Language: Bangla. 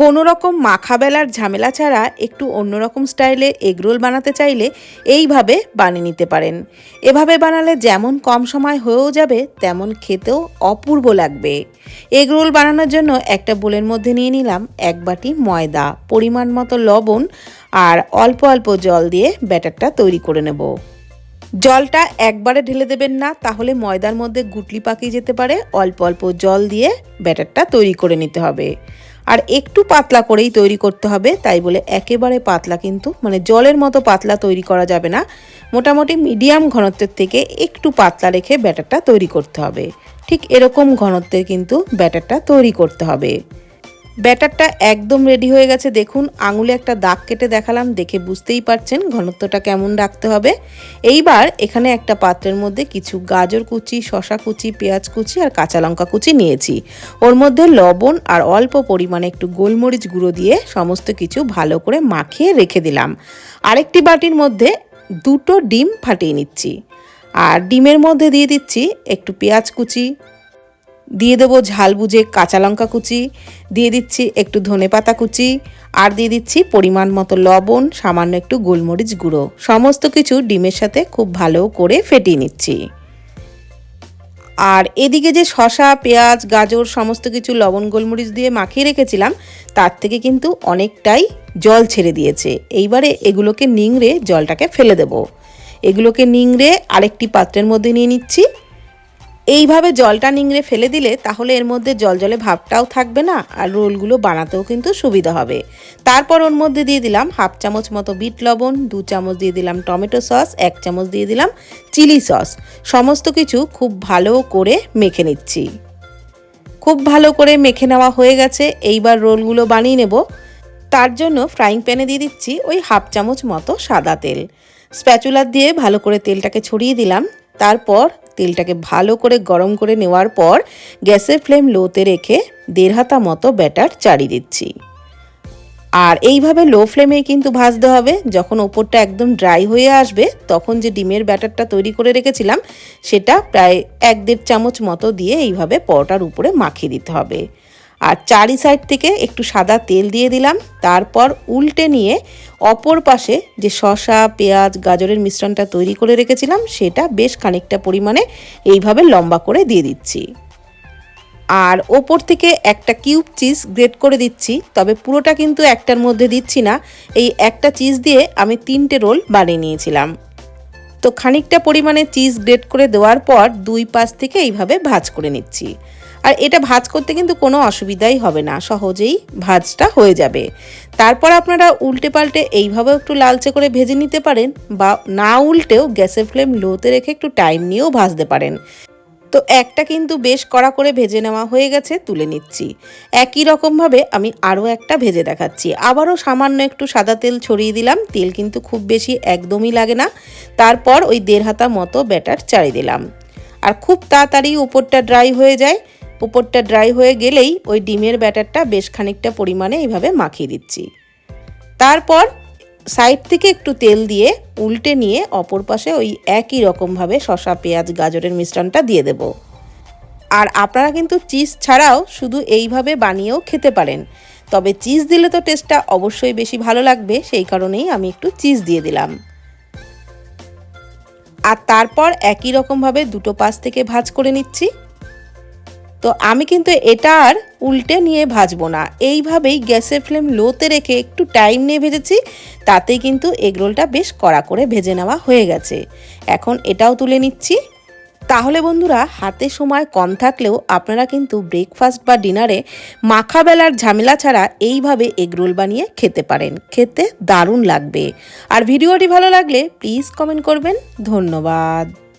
কোনো রকম মাখাবেলার ঝামেলা ছাড়া একটু অন্যরকম স্টাইলে এগরোল বানাতে চাইলে এইভাবে বানিয়ে নিতে পারেন। এভাবে বানালে যেমন কম সময় হয়েও যাবে, তেমন খেতেও অপূর্ব লাগবে। এগরোল বানানোর জন্য একটা বোলের মধ্যে নিয়ে নিলাম এক বাটি ময়দা, পরিমাণ মতো লবণ আর অল্প অল্প জল দিয়ে ব্যাটারটা তৈরি করে নেব। জলটা একবারে ঢেলে দেবেন না, তাহলে ময়দার মধ্যে গুটলি পাকিয়ে যেতে পারে। অল্প অল্প জল দিয়ে ব্যাটারটা তৈরি করে নিতে হবে। আর একটু পাতলা করেই তৈরি করতে হবে, তাই বলে একেবারে পাতলা কিন্তু মানে জলের মতো পাতলা তৈরি করা যাবে না। মোটামুটি মিডিয়াম ঘনত্বের থেকে একটু পাতলা রেখে ব্যাটারটা তৈরি করতে হবে। ঠিক এরকম ঘনত্বের কিন্তু ব্যাটারটা তৈরি করতে হবে। ব্যাটারটা একদম রেডি হয়ে গেছে। দেখুন, আঙুলে একটা দাগ কেটে দেখালাম, দেখে বুঝতেই পারছেন ঘনত্বটা কেমন রাখতে হবে। এইবার এখানে একটা পাত্রের মধ্যে কিছু গাজর কুচি শশা কুচি, পেঁয়াজ কুচি আর কাঁচা লঙ্কা কুচি নিয়েছি। ওর মধ্যে লবণ আর অল্প পরিমাণে একটু গোলমরিচ গুঁড়ো দিয়ে সমস্ত কিছু ভালো করে মাখিয়ে রেখে দিলাম। আরেকটি বাটির মধ্যে দুটো ডিম ফাটিয়ে নিচ্ছি। আর ডিমের মধ্যে দিয়ে দিচ্ছি একটু পেঁয়াজ কুচি দিয়ে দেবো ঝাল বুঝে কাঁচা লঙ্কা কুচি, দিয়ে দিচ্ছি একটু ধনে পাতা কুচি, আর দিয়ে দিচ্ছি পরিমাণ মতো লবণ, সামান্য একটু গোলমরিচ গুঁড়ো। সমস্ত কিছু ডিমের সাথে খুব ভালো করে ফেটিয়ে নিচ্ছি। আর এদিকে যে শশা পেঁয়াজ, গাজর, সমস্ত কিছু লবণ, গোলমরিচ দিয়ে মাখিয়ে রেখেছিলাম, তার থেকে কিন্তু অনেকটাই জল ছেড়ে দিয়েছে। এইবারে এগুলোকে নিংড়ে জলটাকে ফেলে দেব। এগুলোকে নিংড়ে আরেকটি পাত্রের মধ্যে নিয়ে নিচ্ছি। এইভাবে জলটা নিংড়ে ফেলে দিলে তাহলে এর মধ্যে জল জলে ভাবটাও থাকবে না আর রোলগুলো বানাতেও কিন্তু সুবিধা হবে। তারপর ওর মধ্যে দিয়ে দিলাম হাফ চামচ মতো বিট লবণ, দু চামচ দিয়ে দিলাম টমেটো সস, এক চামচ দিয়ে দিলাম চিলি সস। সমস্ত কিছু খুব ভালো করে মেখে নিচ্ছি। খুব ভালো করে মেখে নেওয়া হয়ে গেছে, এইবার রোলগুলো বানিয়ে নেব। তার জন্য ফ্রাইং প্যানে দিয়ে দিচ্ছি ওই হাফ চামচ মতো সাদা তেল। স্প্যাচুলার দিয়ে ভালো করে তেলটাকে ছড়িয়ে দিলাম। তারপর তেলটাকে ভালো করে গরম করে নেওয়ার পর গ্যাসের ফ্লেম লোতে রেখে দেড় হাতা মতো ব্যাটার চাড়িয়ে দিচ্ছি। আর এইভাবে লো ফ্লেমেই কিন্তু ভাজতে হবে। যখন ওপরটা একদম ড্রাই হয়ে আসবে, তখন যে ডিমের ব্যাটারটা তৈরি করে রেখেছিলাম, সেটা প্রায় এক দেড় চামচ মতো দিয়ে এইভাবে পরোটার উপরে মাখিয়ে দিতে হবে। আর চারি সাইড থেকে একটু সাদা তেল দিয়ে দিলাম। তারপর উল্টে নিয়ে অপর পাশে যে শসা, পেঁয়াজ, গাজরের মিশ্রণটা তৈরি করে রেখেছিলাম, সেটা বেশ খানিকটা পরিমাণে এইভাবে লম্বা করে দিয়ে দিচ্ছি। আর ওপর থেকে একটা কিউব চিজ গ্রেট করে দিচ্ছি, তবে পুরোটা কিন্তু একটার মধ্যে দিচ্ছি না। এই একটা চিজ দিয়ে আমি তিনটে রোল বানিয়ে নিয়েছিলাম। তো খানিকটা পরিমাণে চিজ গ্রেট করে দেওয়ার পর দুই পাশ থেকে এইভাবে ভাজ করে নিচ্ছি। আর এটা ভাজ করতে কিন্তু কোনো অসুবিধাই হবে না, সহজেই ভাজটা হয়ে যাবে। তারপর আপনারা উল্টে পাল্টে এইভাবেও একটু লালচে করে ভেজে নিতে পারেন বা না উল্টেও গ্যাসের ফ্লেম লোতে রেখে একটু টাইম নিয়েও ভাজতে পারেন। তো একটা কিন্তু বেশ কড়া করে ভেজে নেওয়া হয়ে গেছে, তুলে নিচ্ছি। একই রকমভাবে আমি আরও একটা ভেজে দেখাচ্ছি। আবারও সামান্য একটু সাদা তেল ছড়িয়ে দিলাম, তেল কিন্তু খুব বেশি একদমই লাগে না। তারপর ওই দেড় হাতা মতো ব্যাটার চাড়িয়ে দিলাম। আর খুব তাড়াতাড়ি উপরটা ড্রাই হয়ে যায় উপরটা ড্রাই হয়ে গেলেই ওই ডিমের ব্যাটারটা বেশ খানিকটা পরিমাণে এইভাবে মাখিয়ে দিচ্ছি। তারপর সাইড থেকে একটু তেল দিয়ে উল্টে নিয়ে অপর পাশে ওই একই রকমভাবে শসা, পেঁয়াজ, গাজরের মিশ্রণটা দিয়ে দেব। আর আপনারা কিন্তু চিজ ছাড়াও শুধু এইভাবে বানিয়েও খেতে পারেন। তবে চিজ দিলে তো টেস্টটা অবশ্যই বেশি ভালো লাগবে, সেই কারণেই আমি একটু চিজ দিয়ে দিলাম। আর তারপর একই রকমভাবে দুটো পাশ থেকে ভাজ করে নিচ্ছি। তো আমি কিন্তু এটা আর উল্টে নিয়ে ভাজবো না। এইভাবেই গ্যাসের ফ্লেম লোতে রেখে একটু টাইম নিয়ে ভেজেছি, তাতেই কিন্তু এগরোলটা বেশ কড়া করে ভেজে নেওয়া হয়ে গেছে। এখন এটাও তুলে নিচ্ছি। তাহলে বন্ধুরা, হাতে সময় কম থাকলেও আপনারা কিন্তু ব্রেকফাস্ট বা ডিনারে মাখা বেলার ঝামেলা ছাড়া এইভাবে এগরোল বানিয়ে খেতে পারেন। খেতে দারুণ লাগবে। আর ভিডিওটি ভালো লাগলে প্লিজ কমেন্ট করবেন। ধন্যবাদ।